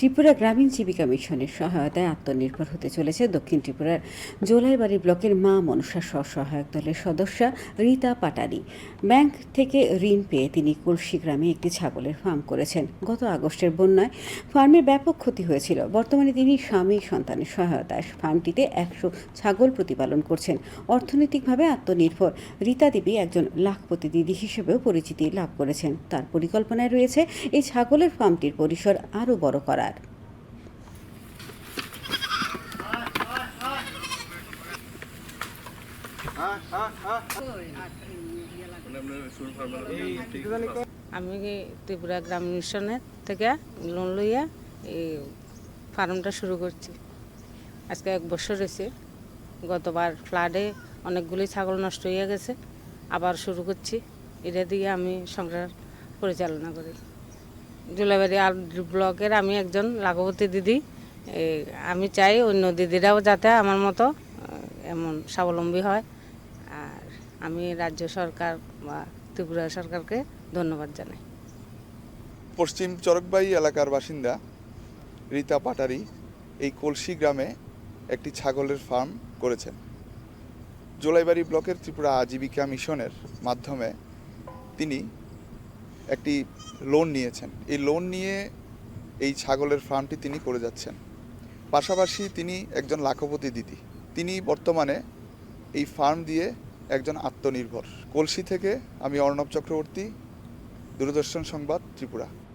ত্রিপুরা গ্রামীণ জীবিকা মিশনের সহায়তায় আত্মনির্ভর হতে চলেছে দক্ষিণ ত্রিপুরার জোলাইবাড়ি ব্লকের মা মনসা স্বসহায়ক দলের সদস্যা রীতা পাটারি ব্যাংক থেকে ঋণ পেয়ে তিনি কলসি গ্রামে একটি ছাগলের ফার্ম করেছেন। গত আগস্টের বন্যায় ফার্মের ব্যাপক ক্ষতি হয়েছিল। বর্তমানে তিনি স্বামী সন্তানের সহায়তায় ফার্মটিতে একশো ছাগল প্রতিপালন করছেন। অর্থনৈতিকভাবে আত্মনির্ভর, রীতা দেবী একজন লাখপতি দিদি হিসেবেও পরিচিতি লাভ করেছেন। তার পরিকল্পনায় রয়েছে এই ছাগলের ফার্মটির পরিসর আরও বড় করার। আমি ত্রিপুরা গ্রাম মিশনের থেকে লোন লইয়া এই ফার্মটা শুরু করছি। আজকে এক বছর হয়েছে। গতবার ফ্লাডে অনেকগুলি ছাগল নষ্ট হয়ে গেছে। আবার শুরু করছি। এটা দিয়ে আমি সংসার পরিচালনা করি। জুলাইবাড়ি আর ব্লকের আমি একজন লাঘবতী দিদি। আমি চাই অন্য দিদিরাও যাতে আমার মতো এমন স্বাবলম্বী হয়। আর আমি রাজ্য সরকার বা ত্রিপুরা সরকারকে ধন্যবাদ জানাই। পশ্চিম চরকবাই এলাকার বাসিন্দা রীতা পাটারি এই কলসি গ্রামে একটি ছাগলের ফার্ম করেছেন। জোলাইবাড়ি ব্লকের ত্রিপুরা আজীবিকা মিশনের মাধ্যমে তিনি একটি লোন নিয়েছেন। এই লোন নিয়ে এই ছাগলের ফার্মটি তিনি করে যাচ্ছেন। পাশাপাশি তিনি একজন লাখপতি দিদি। তিনি বর্তমানে এই ফার্ম দিয়ে একজন আত্মনির্ভর। কলসি থেকে আমি অর্ণব চক্রবর্তী, দূরদর্শন সংবাদ ত্রিপুরা।